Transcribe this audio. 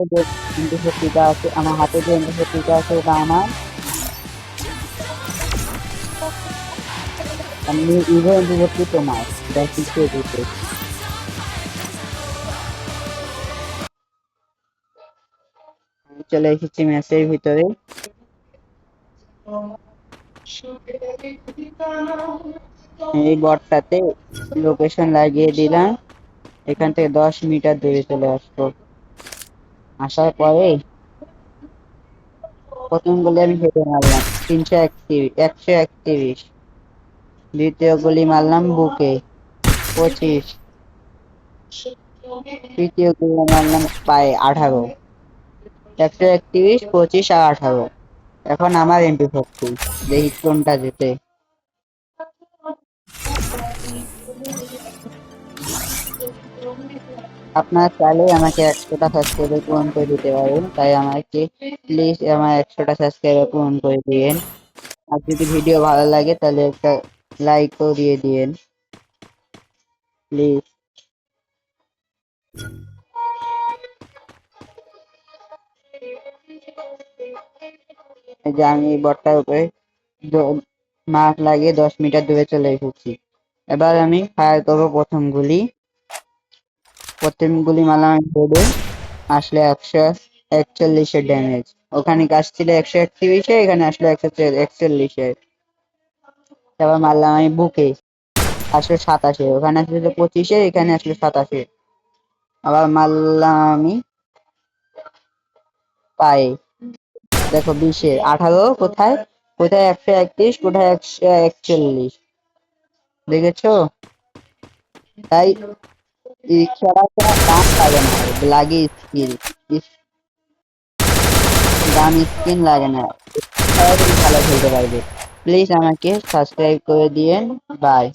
যে আছে আমার হাতে যে এমপি ফোরটিটা আছে ওটা আমার আমি ইভো এমপি তোমার এটা চলে এসেছি ম্যাচের ভিতরে। এই বটটাতে লোকেশন লাগিয়ে দিলাম। এখান থেকে দশ মিটার দূরে চলে আসব। আসার পরে প্রথম গুলি আমি হেঁটে মারলাম। তিনশো একত্রিশ, একশো একত্রিশ। দ্বিতীয় গুলি মারলাম বুকে, পঁচিশ। তৃতীয় গুলি মারলাম পায়ে, আঠারো। একশো একত্রিশ, পঁচিশ আর আঠারো। এখন আমার এমপি ফোরটি দেখি কোনটা যেতে আপনার চাইলে আমাকে একশোটা সাবস্ক্রাইবার পূরণ করে দিতে পারেন। তাই আমাকে প্লিজ আমার একশোটা সাবস্ক্রাইবার পূরণ করে দিয়েন। আর যদি ভিডিও ভালো লাগে তাহলে একটা লাইকও দিয়ে দিয়েন। প্লিজ যে আমি বটটার উপরে মার্ক লাগিয়ে দশ মিটার দূরে চলে এসেছি। এবার আমি ফায়ার করব প্রথম গুলি প্রথম গুলি মারলাম হেডে আসলে একশো একচল্লিশের ড্যামেজ ওখানে গাছ ছিল একশো একত্রিশে এখানে আসলে একশো একচল্লিশে তারপর মারলাম আমি বুকে, আসলে সাতাশে। ওখানে আসলে পঁচিশে, এখানে আসলে সাতাশে। আবার মারলাম আমি পায়ে। দেখো বিশে। আঠারো, কোথায়? কোথায় একশো একত্রিশ, কোথায় একশো একচল্লিশ? দেখেছ? তাই এই খেলাটা দাম লাগে না, লাগে স্কিল দাম স্কিন লাগে না। ভালো খেলতে পারবে। প্লিজ আমাকে সাবস্ক্রাইব করে দিয়েন। বাই